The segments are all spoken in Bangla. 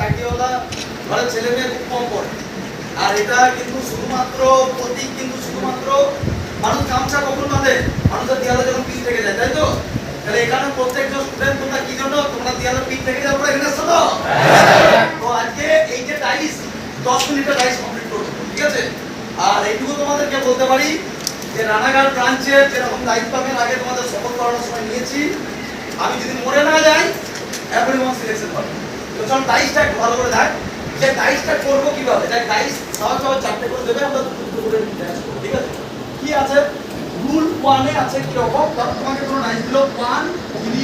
চাকরিওয়ালা ঘরের ছেলে মেয়ে খুব কম পড়ে। আর এটা কিন্তু শুধুমাত্র প্রতীক কিন্তু শুধুমাত্র মানুষ গামছা কখন বাঁধে, মানুষের দেয়ালে যখন পিঠ থেকে যায়, তাই তো? তাহলে এখানে প্রত্যেকজন স্টুডেন্ট তোমরা কি জন্য তোমরা দেয়ালে পিঠ থেকে পরে এখানে আসছো তো তো আজকে এই যে ডাইস দশ মিনিটের ডাইস কমপ্লিট করব, ঠিক আছে? আর এইটুকু তোমাদেরকে বলতে পারি যে রানাঘাট ব্রাঞ্চের যেরকম দায়িত্ব আমি আগে তোমাদের শপথ করানোর সময় নিয়েছি। আমি যদি মরে না যাই এভরি ওয়ান সিলেকশন হবে তো চল ডাইসটা ভালো করে দেখ। যে ডাইসটা করব কীভাবে? দেখ ডাইস সহজ সহজ চারটে করে দেবে, আমরা দুটো করে ঠিক আছে? কি আছে? রুল ওয়ানে আছে কি রকম তোমাকে কোনো ডাইস দিল ওয়ান থ্রি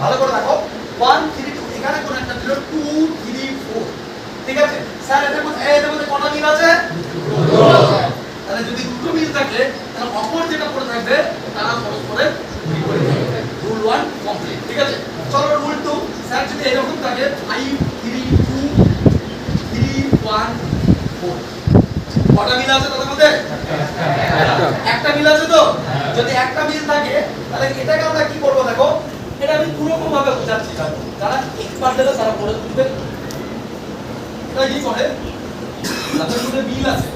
ভালো করে দেখো। ওয়ান থ্রি টু এখানে কোনো একটা দিল টু থ্রি ফোর ঠিক আছে? স্যার, এদের মধ্যে এদের মধ্যে কটা মিল আছে তাহলে যদি দুটো মিল থাকে তাহলে অপর যেটা পড়ে থাকবে তারা পরস্পরের বিপরীত রুল ওয়ান কমপ্লিট ঠিক আছে চলো রুল টু স্যার যদি এরকম থাকে কটা মিল আছে তাদের মধ্যে? একটা মিল আছে তো? যদি একটা মিল থাকে, তাহলে এটাকে আমরা কি করব দেখো? এটা আমি দু ভাবে বোঝাচ্ছি। যারা এক্সপার্ট দেবে তারা পড়ে তুলবে। এটা কি করে? তাদের মধ্যে মিল আছে।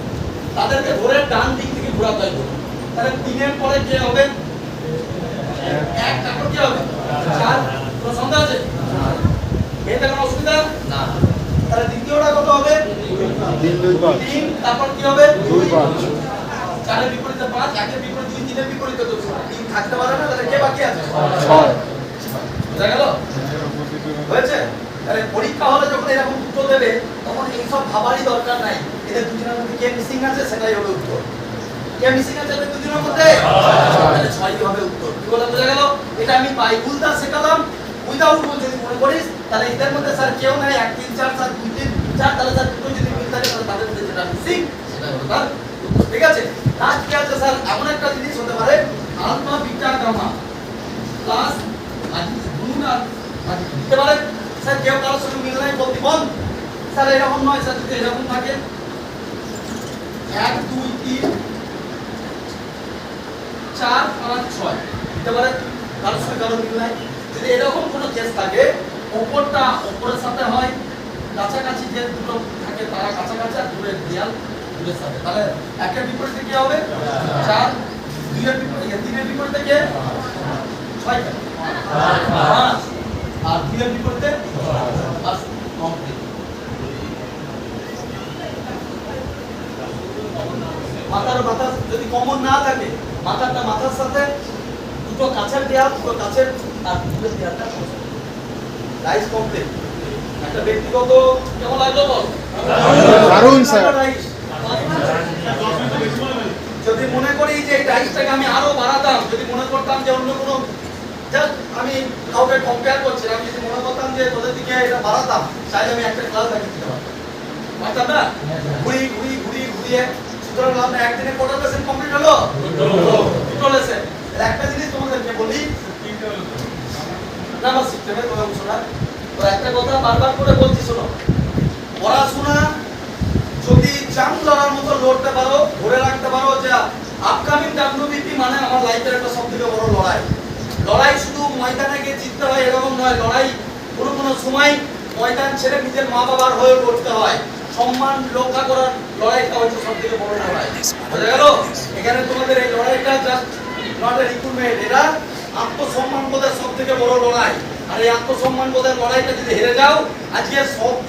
তাদেরকে ধরে ডান দিক থেকে ঘোরাতে হবে তাহলে তিনের পরে কে হবে? এক। তারপর কি হবে? চার। সন্দেহ আছে? এতে কোনো অসুবিধা? না। তাহলে দ্বিতীয়টা কত হবে? তিন তিন তারপর কি হবে? দুই পাঁচ। চারের বিপরীতে পাঁচ একের বিপরীতে দুই তিনের বিপরীতে তো তিন থাকতে পারে না তাহলে কে বাকি আছে? ছয়। বোঝা গেল? হয়েছে? তাহলে পরীক্ষা হলে যখন এরকম উত্তর দেবে তখন এইসব ভাবারই দরকার নাই। এদের দুজনের মধ্যে কে মিসিং আছে সেটাই হবে উত্তর। কে মিসিং আছে এদের দুজনের মধ্যে? ছয়ই হবে উত্তর। কি বলে বোঝা গেল? এটা আমি বাই ভুলটা শেখালাম। উইদাউট যদি মনে করিস তাহলে এদের মধ্যে স্যার কেউ নাই, এক তিন চার স্যার দুই তিন চার তাহলে স্যার দুটো যদি মিল থাকে তাহলে তাদের মধ্যে যেটা মিসিং ঠিক আছে? লাস্ট কি আছে স্যার এমন একটা জিনিস হতে পারে, আলফা, বিটা, গামা প্লাস গুণ আর পারে, স্যার কেউ কারোর সঙ্গে মিল নাই স্যার, এরকম নয়, স্যার, যদি এরকম থাকে। এক, দুই, তিন, চার, পাঁচ, ছয়। দিতে পারে, কারোর সঙ্গে কারোর মিল নাই। যদি এরকম কোনো কেস থাকে ওপরটা ওপরের সাথে হয়, কাছাকাছি যে দুটো থাকে তারা কাছাকাছি আর দূরের দেয়াল দূরের সাথে। তাহলে একের বিপরীতে কি হবে? চার, দুইয়ের বিপরীতে তিনের বিপরীতে কে? আর দুইয়ের বিপরীতে মাথার মাথা যদি কমন না থাকে মাথাটা মাথার সাথে, দুটো কাছের দেয়াল, দুটো কাছের, আর দুটো দেয়ালটা রাইস কমপ্লিট একটা ব্যক্তিগত কেমন লাগল বল? দারুণ, স্যার। যদি মনে করি যে এই রাইসটাকে আমি আরও বাড়াতাম যদি মনে করতাম যে অন্য কোনো জাস্ট আমি কাউকে কম্পেয়ার করছি আমি যদি মনে করতাম যে তোদের দিকে এটা বাড়াতাম চাইলে আমি একটা ক্লাস লাগিয়ে দিতে পারতাম। পারতাম না? ঘুরি ঘুরি ঘুরি ঘুরিয়ে। সুতরাং আমরা একদিনে কটা লেসেন কমপ্লিট হলো? দুটো লেসেন একটা জিনিস তোমাদেরকে বলি না আমার সিস্টেমে কথা শোনা। তো একটা কথা বারবার করে বলছি, শোনো। পড়াশোনা যদি জাম ধরার মতো লড়তে পারো, ধরে রাখতে পারো যে আপকামিং ডাব্লিউবিপি মানে আমার লাইফের একটা সবথেকে বড় লড়াই। লড়াই শুধু ময়দানে গিয়ে জিততে হয় এরকম নয়, লড়াই কোনো কোনো সময় ময়দান ছেড়ে নিজের মা বাবার হয়ে করতে হয়। সম্মান, রক্ষা করার লড়াইটা হচ্ছে সব থেকে বড় লড়াই। বোঝা গেল? এখানে তোমাদের এই লড়াইটা জাস্ট নট এ রিক্রুটমেন্ট এটা আত্মসম্মান বোধের সব থেকে বড় লড়াই। আর এই আত্মসম্মান বোধের লড়াইটা যদি হেরে যাও, আজকে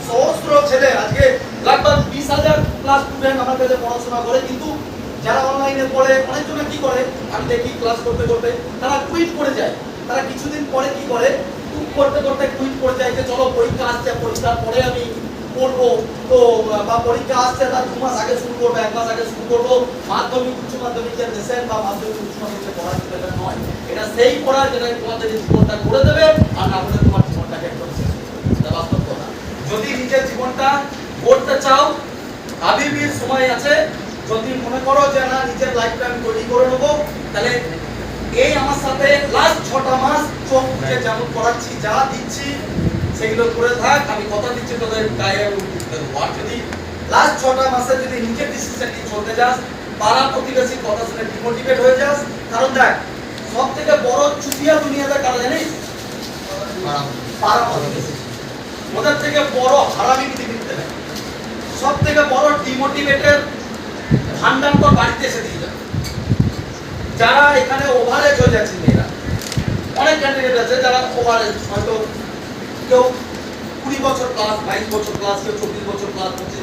সহস্র ছেলে, আজকে লাগভগ বিশ হাজার প্লাস স্টুডেন্ট আমার কাছে পড়াশোনা করে, কিন্তু যারা অনলাইনে পড়ে, অনেকজনে কি করে? আমি দেখি ক্লাস করতে করতে তারা কুইট করে যায়। তারা কিছুদিন পরে কি করে? করতে করতে কুইট করে যায় যে, চলো পরীক্ষা আসছে, পরীক্ষার পরে আমি পড়ব তো বা পরীক্ষা আসছে তার দু মাস আগে শুরু করব, এক মাস আগে শুরু করব। মাধ্যমিক, উচ্চ মাধ্যমিকের দেশেন বা মাধ্যমিক, উচ্চ মাধ্যমিকের পড়া কিন্তু নয়, এটা সেই তোমাদের জীবনটা করে দেবে, আর না হলে তোমার জীবনটাকে যদি নিজের জীবনটা করতে চাও আবিবির সময় আছে। যদি মনে করো যে না, নিজের লাইফটা আমি তৈরি করে নেব, তাহলে এই আমার সাথে লাস্ট ছটা মাস চোখ যেমন করাচ্ছি, যা দিচ্ছি সেগুলো করে থাক আমি কথা দিচ্ছি তোদের গায়ে ওয়াট যদি লাস্ট ছটা মাসে যদি নিজের ডিসিশন নিয়ে চলতে যাস পাড়া প্রতিবেশী কথা শুনে ডিমোটিভেট হয়ে যাস কারণ দেখ সব থেকে বড় চুতিয়া দুনিয়াতে কারা জানিস? পাড়া প্রতিবেশী। ওদের থেকে বড় হারামি পৃথিবীতে নেই সব থেকে বড় ডিমোটিভেটের ভান্ডার তো বাড়িতে এসে দিয়ে যাবে। যারা এখানে ওভারেজ হয়ে যাচ্ছে মেয়েরা। অনেক ক্যান্ডিডেট আছে যারা ওভারেজ হয়তো কেউ কুড়ি বছর ক্লাস বাইশ বছর ক্লাস কেউ চব্বিশ বছর ক্লাস পঁচিশ